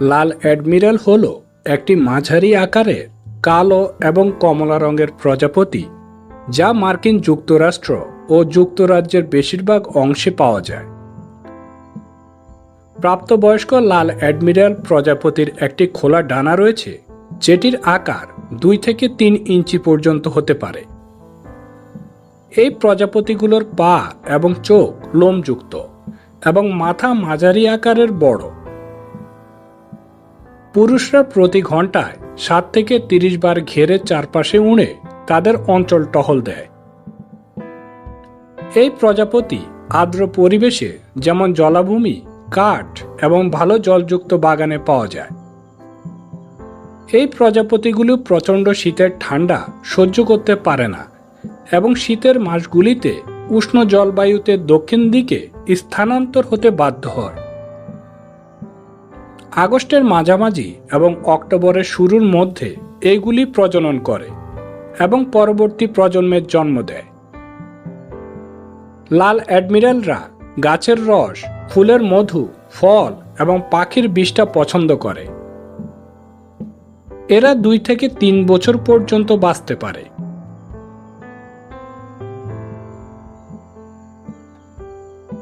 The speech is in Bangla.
লাল অ্যাডমিরাল হল একটি মাঝারি আকারের, কালো এবং কমলা রঙের প্রজাপতি, যা মার্কিন যুক্তরাষ্ট্র ও যুক্তরাজ্যের বেশিরভাগ অংশে পাওয়া যায়। প্রাপ্তবয়স্ক লাল অ্যাডমিরাল প্রজাপতির একটি খোলা ডানা রয়েছে, যেটির আকার দুই থেকে তিন ইঞ্চি পর্যন্ত হতে পারে। এই প্রজাপতিগুলোর পা এবং চোখ লোমযুক্ত এবং মাথা মাঝারি আকারের বড়। পুরুষরা প্রতি ঘন্টায় সাত থেকে তিরিশ বার ঘেরে চারপাশে উড়ে তাদের অঞ্চল টহল দেয়। এই প্রজাপতি আর্দ্র পরিবেশে যেমন জলাভূমি, কাঠ এবং ভালো জলযুক্ত বাগানে পাওয়া যায়। এই প্রজাপতিগুলো প্রচণ্ড শীতের ঠান্ডা সহ্য করতে পারে না এবং শীতের মাসগুলিতে উষ্ণ জলবায়ুতে দক্ষিণ দিকে স্থানান্তর হতে বাধ্য হয়। আগস্টের মাঝামাঝি এবং অক্টোবরের শুরুর মধ্যে এইগুলি প্রজনন করে এবং পরবর্তী প্রজন্মের জন্ম দেয়। লাল অ্যাডমিরালরা গাছের রস, ফুলের মধু, ফল এবং পাখির বিষটা পছন্দ করে। এরা দুই থেকে তিন বছর পর্যন্ত বাঁচতে পারে।